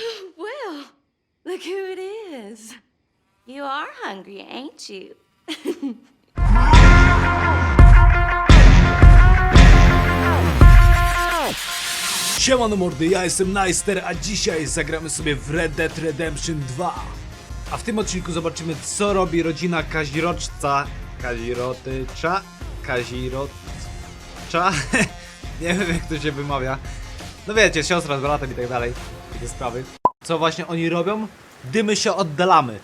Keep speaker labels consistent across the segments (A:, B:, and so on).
A: Well, look who it is. You are hungry, ain't you?
B: Siemano mordy, ja jestem Najster, a dzisiaj zagramy sobie w Red Dead Redemption 2. A w tym odcinku zobaczymy co robi rodzina Kaziroczca. Kazirotycza? Kazirotcza? Nie wiem jak to się wymawia. No wiecie, siostra z bratem i tak dalej. Takie sprawy. Co właśnie oni robią? Dymy się oddalamy.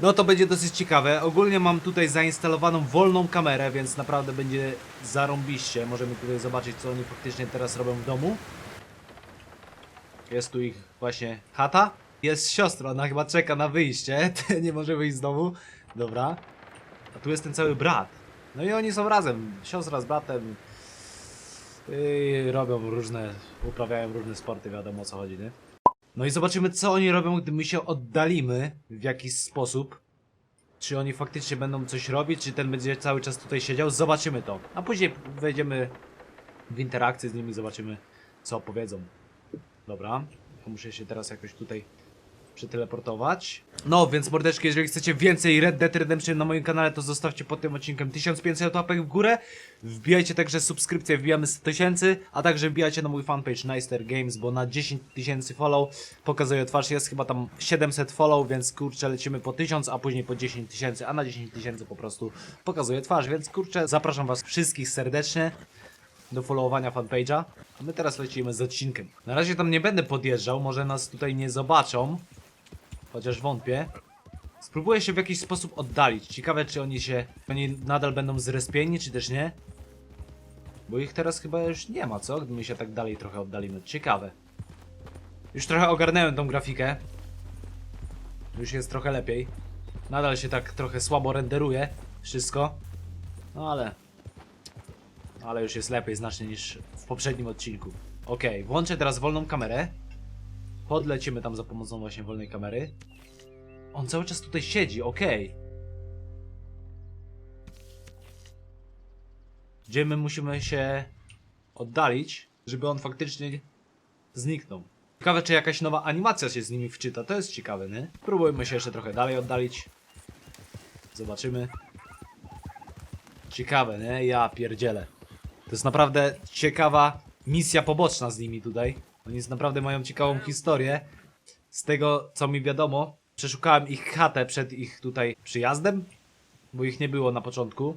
B: No to będzie dosyć ciekawe. Ogólnie mam tutaj zainstalowaną wolną kamerę, więc naprawdę będzie zarąbiście. Możemy tutaj zobaczyć, co oni faktycznie teraz robią w domu. Jest tu ich właśnie chata. Jest siostra, ona chyba czeka na wyjście. Nie może wyjść z domu. Dobra. A tu jest ten cały brat. No i oni są razem. Siostra z bratem. I robią różne, uprawiają różne sporty, wiadomo o co chodzi, nie? No i zobaczymy, co oni robią, gdy my się oddalimy w jakiś sposób. Czy oni faktycznie będą coś robić, czy ten będzie cały czas tutaj siedział? Zobaczymy to. A później wejdziemy w interakcję z nimi, zobaczymy, co opowiedzą. Dobra, muszę się teraz jakoś tutaj przeteleportować. No, więc mordeczki, jeżeli chcecie więcej Red Dead Redemption na moim kanale, to zostawcie pod tym odcinkiem 1500 łapek w górę. Wbijajcie także subskrypcję, wbijamy 100 tysięcy, a także wbijajcie na mój fanpage Nicer Games, bo na 10 tysięcy follow pokazuję twarz, jest chyba tam 700 follow, więc kurczę lecimy po 1000, a później po 10 tysięcy, a na 10 tysięcy po prostu pokazuję twarz, więc kurczę zapraszam was wszystkich serdecznie do followowania fanpage'a. A my teraz lecimy z odcinkiem. Na razie tam nie będę podjeżdżał, może nas tutaj nie zobaczą. Chociaż wątpię. Spróbuję się w jakiś sposób oddalić. Ciekawe, czy oni się. Oni nadal będą zrespieni, czy też nie. Bo ich teraz chyba już nie ma, co? Gdy my się tak dalej trochę oddalimy. Ciekawe. Już trochę ogarnąłem tą grafikę. Już jest trochę lepiej. Nadal się tak trochę słabo renderuje wszystko. No ale. Ale już jest lepiej znacznie niż w poprzednim odcinku. Okej, włączę teraz wolną kamerę. Podlecimy tam za pomocą właśnie wolnej kamery. On cały czas tutaj siedzi, okej. Gdzie my musimy się oddalić, żeby on faktycznie zniknął. Ciekawe, czy jakaś nowa animacja się z nimi wczyta, to jest ciekawe, nie? Spróbujmy się jeszcze trochę dalej oddalić. Zobaczymy. Ciekawe, nie? Ja pierdzielę. To jest naprawdę ciekawa misja poboczna z nimi tutaj. Oni naprawdę mają ciekawą historię. Z tego, co mi wiadomo, przeszukałem ich chatę przed ich tutaj przyjazdem, bo ich nie było na początku,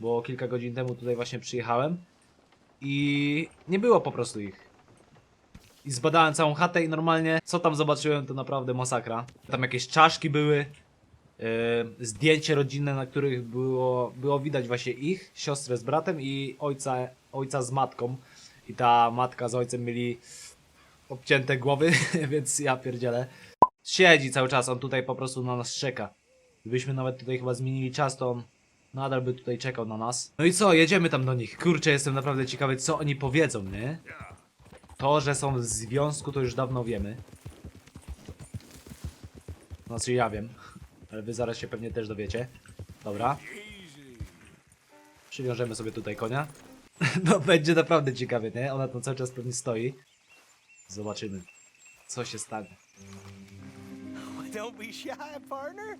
B: bo kilka godzin temu tutaj właśnie przyjechałem i nie było po prostu ich. I zbadałem całą chatę i normalnie, co tam zobaczyłem, to naprawdę masakra. Tam jakieś czaszki były, yy, zdjęcie rodzinne, na których było, było widać właśnie ich, siostrę z bratem i ojca, ojca z matką. I ta matka z ojcem mieli obcięte głowy, więc ja pierdzielę. Siedzi cały czas, on tutaj po prostu na nas czeka. Gdybyśmy nawet tutaj chyba zmienili czas, to on nadal by tutaj czekał na nas. No i co, jedziemy tam do nich. Kurczę, jestem naprawdę ciekawy, co oni powiedzą, nie? To, że są w związku, to już dawno wiemy. Znaczy ja wiem, ale wy zaraz się pewnie też dowiecie. Dobra. Przywiążemy sobie tutaj konia. No będzie naprawdę ciekawie, nie? Ona tam cały czas pewnie stoi. Zobaczymy, co się stanie.
C: Don't be shy, partner.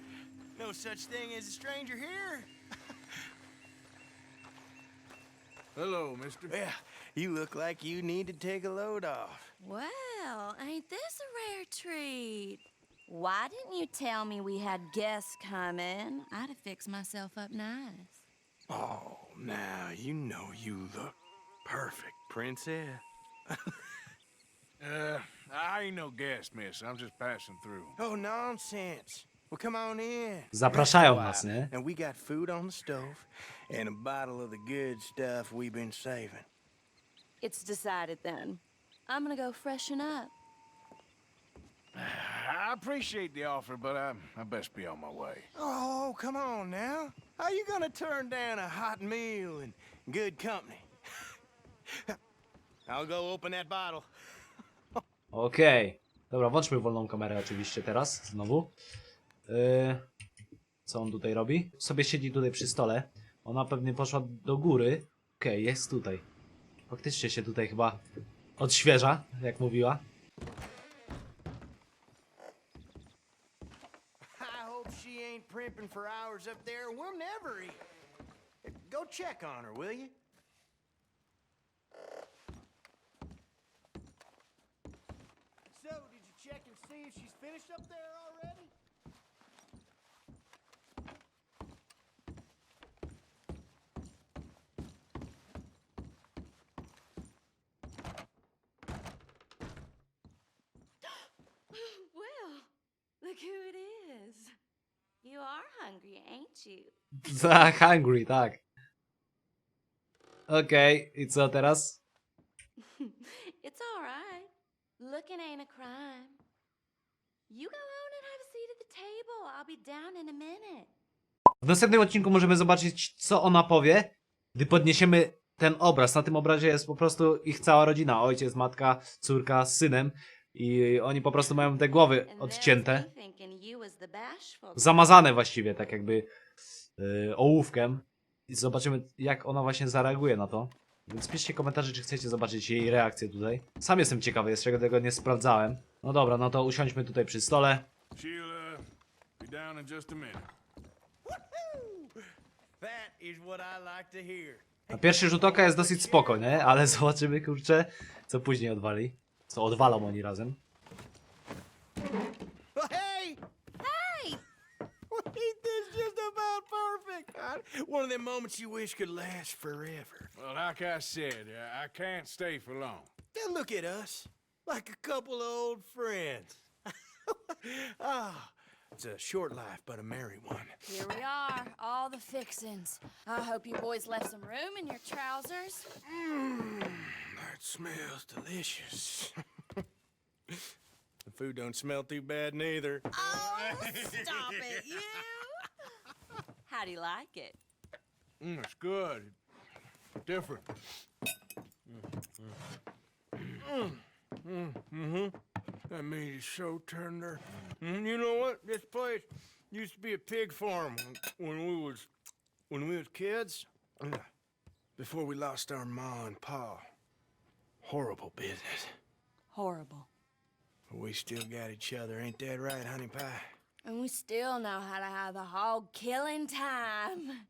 C: No such thing as a stranger here.
D: Hello, mister.
C: Yeah, you look like you need to take a load off.
A: Well, ain't this a rare treat? Why didn't you tell me we had guests coming? I'd have fixed myself up nice.
C: Oh, now you know you look perfect, princess.
D: Uh, I ain't no guest, miss. I'm just passing through.
C: Oh, nonsense. Well, come on in.
B: Zapraszają
C: Let's
B: nas, nie?
C: And we got food on the stove and a bottle of the good stuff we've been saving.
A: It's decided then. I'm gonna go freshen up.
D: I appreciate the offer, but I, I best be on my way.
C: Oh, come on now. How you gonna turn down a hot meal and good company? I'll go open that bottle.
B: Okej. Dobra, włączmy wolną kamerę oczywiście teraz, znowu. Yy, co on tutaj robi? Sobie siedzi tutaj przy stole. Ona pewnie poszła do góry. Okej, jest tutaj. Faktycznie się tutaj chyba odświeża, jak mówiła.
C: Go check on her, will you? Check and see if she's finished up there already?
A: Well, look who it is. You are hungry, ain't you?
B: Za hungry, tak. Okej, i co teraz?
A: it's all right. Looking ain't a crime. You go on and have a seat at the table. I'll be down in a minute.
B: W następnym odcinku możemy zobaczyć, co ona powie, gdy podniesiemy ten obraz. Na tym obrazie jest po prostu ich cała rodzina. Ojciec, matka, córka z synem. I oni po prostu mają te głowy odcięte. Zamazane właściwie, tak jakby yy, ołówkiem. I zobaczymy, jak ona właśnie zareaguje na to. Więc piszcie komentarze, czy chcecie zobaczyć jej reakcję tutaj. Sam jestem ciekawy, jeszcze tego nie sprawdzałem. No dobra, no to usiądźmy tutaj przy stole.
D: She'll, be down in just a minute.
C: That is what I like to hear.
B: Na pierwszy rzut oka jest dosyć spoko, nie? Ale zobaczymy, kurczę, co później odwali. Co odwalą oni razem.
C: Perfect? I- One of them moments you wish could last forever.
D: Well, like I said, uh, I can't stay for long.
C: Then look at us, like a couple of old friends. ah, it's a short life, but a merry one.
A: Here we are, all the fixins. I hope you boys left some room in your trousers.
C: Mmm, That smells delicious. the food don't smell too bad neither.
A: Oh, stop it, you! How do you like it?
D: Mm, it's good. Different.
C: Mm-hmm. That meat is so tender. Mm, you know what? This place used to be a pig farm when we was when we was kids. Before we lost our ma and pa. Horrible business.
A: Horrible.
C: But we still got each other, ain't that right, honey pie?
A: And we still know how to have a hog killing time.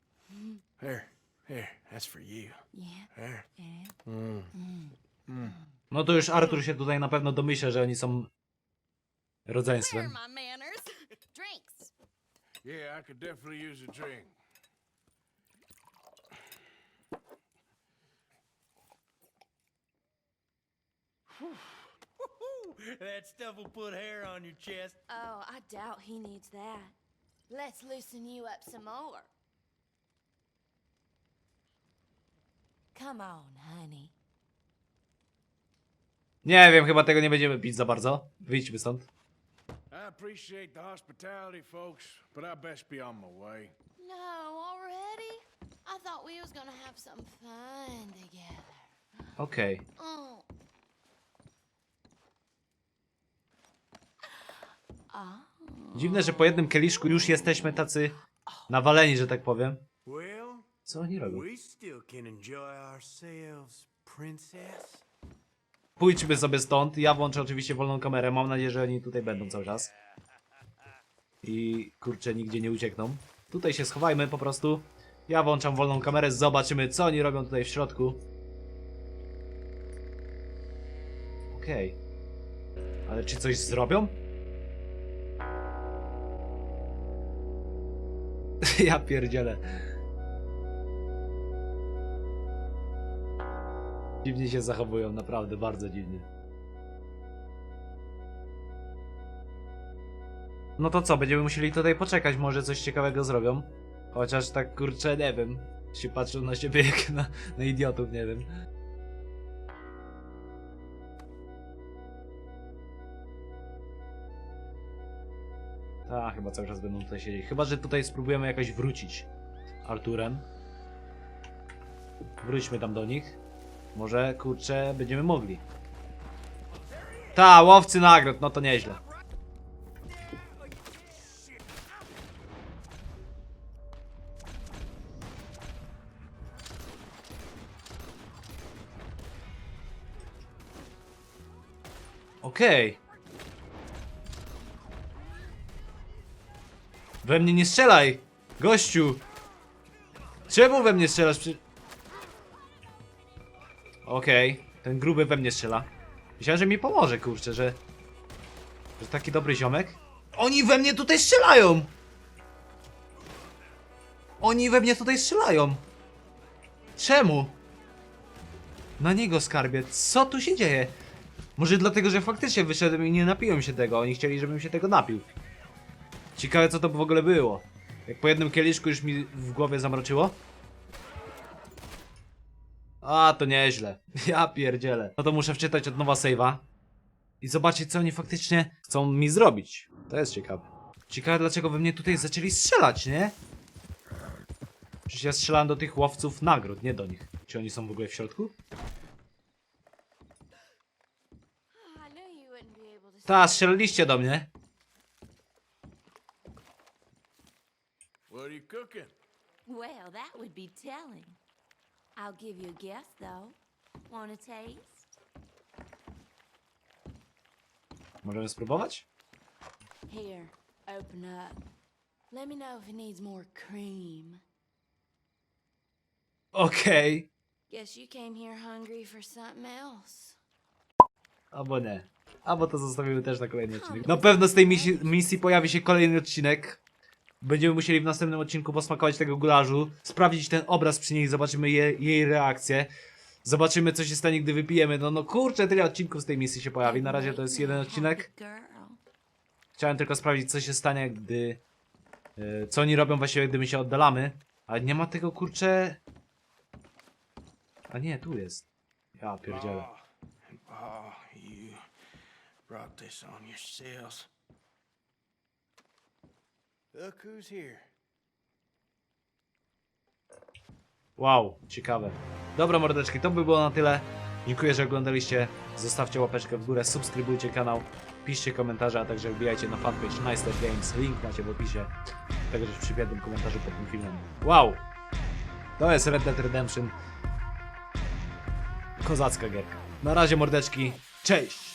C: Here, here, that's for you.
A: Yeah.
C: There.
A: yeah. Mm. Mm.
B: No to już Artur się tutaj na pewno domyśla, że oni są
A: Where are
B: rodzeństwem.
A: my manners? Drinks.
D: Yeah, I could definitely use a drink.
C: That stuff will put hair on your chest.
A: Oh, I doubt he needs that. Let's loosen you up some more. Come on, honey.
B: Nie wiem, chyba tego nie będziemy pić za bardzo. Wyjdźmy stąd.
D: I appreciate the hospitality, folks, but I best be on my way.
A: No, already? I thought we was gonna have some fun together.
B: Okej.
A: Oh.
B: Dziwne, że po jednym kieliszku już jesteśmy tacy nawaleni, że tak powiem. Co oni robią? Pójdźmy sobie stąd. Ja włączę oczywiście wolną kamerę. Mam nadzieję, że oni tutaj będą cały czas. I kurczę, nigdzie nie uciekną. Tutaj się schowajmy po prostu. Ja włączam wolną kamerę. Zobaczymy, co oni robią tutaj w środku. Okej. Ale czy coś zrobią? ja pierdzielę. Dziwnie się zachowują, naprawdę bardzo dziwnie. No to co, będziemy musieli tutaj poczekać, może coś ciekawego zrobią. Chociaż tak kurczę, nie wiem. Się patrzą na siebie jak na, na idiotów, nie wiem. Tak, chyba cały czas będą tutaj siedzieć. Chyba, że tutaj spróbujemy jakoś wrócić Arturem. Wróćmy tam do nich. Może, kurczę, będziemy mogli. Ta, łowcy nagród, no to nieźle. Okej. We mnie nie strzelaj! Gościu! Czemu we mnie strzelasz? Okej, ten gruby we mnie strzela. Myślałem, że mi pomoże, kurczę, że... Że taki dobry ziomek. Oni we mnie tutaj strzelają! Oni we mnie tutaj strzelają! Czemu? Na niego skarbie, co tu się dzieje? Może dlatego, że faktycznie wyszedłem i nie napiłem się tego, oni chcieli, żebym się tego napił. Ciekawe co to w ogóle było. Jak po jednym kieliszku już mi w głowie zamroczyło. A, to nieźle. Ja pierdzielę. No to muszę wczytać od nowa save'a. I zobaczyć co oni faktycznie chcą mi zrobić. To jest ciekawe. Ciekawe dlaczego we mnie tutaj zaczęli strzelać, nie? Przecież ja strzelałem do tych łowców nagród, nie do nich. Czy oni są w ogóle w środku? Ta, strzelaliście do mnie.
C: What are you cooking?
A: Well, that would be telling. I'll give you a guess, though. Want a taste?
B: Możemy spróbować?
A: Here, open up. Let me know if it needs more cream.
B: Okej.
A: Guess you came here hungry for something else.
B: Albo nie. Albo to zostawimy też na kolejny odcinek. Na pewno z tej misji, misji pojawi się kolejny odcinek. Będziemy musieli w następnym odcinku posmakować tego gularzu, sprawdzić ten obraz przy niej, zobaczymy je, jej reakcję. Zobaczymy co się stanie, gdy wypijemy. No, no kurczę, tyle odcinków z tej misji się pojawi. Na razie to jest jeden odcinek. Chciałem tylko sprawdzić, co się stanie, gdy. e, co oni robią właściwie, gdy my się oddalamy. Ale nie ma tego kurczę. A nie, tu jest. Ja pierdzielę.
C: Oh, you brought this on. Look who's here.
B: Wow, ciekawe. Dobra mordeczki, to by było na tyle. Dziękuję, że oglądaliście. Zostawcie łapeczkę w górę, subskrybujcie kanał, piszcie komentarze, a także wbijajcie na fanpage Nice Life Games. Link macie w opisie. Także w przypiętym komentarzu pod tym filmem. Wow! To jest Red Dead Redemption. Kozacka gierka. Na razie mordeczki. Cześć!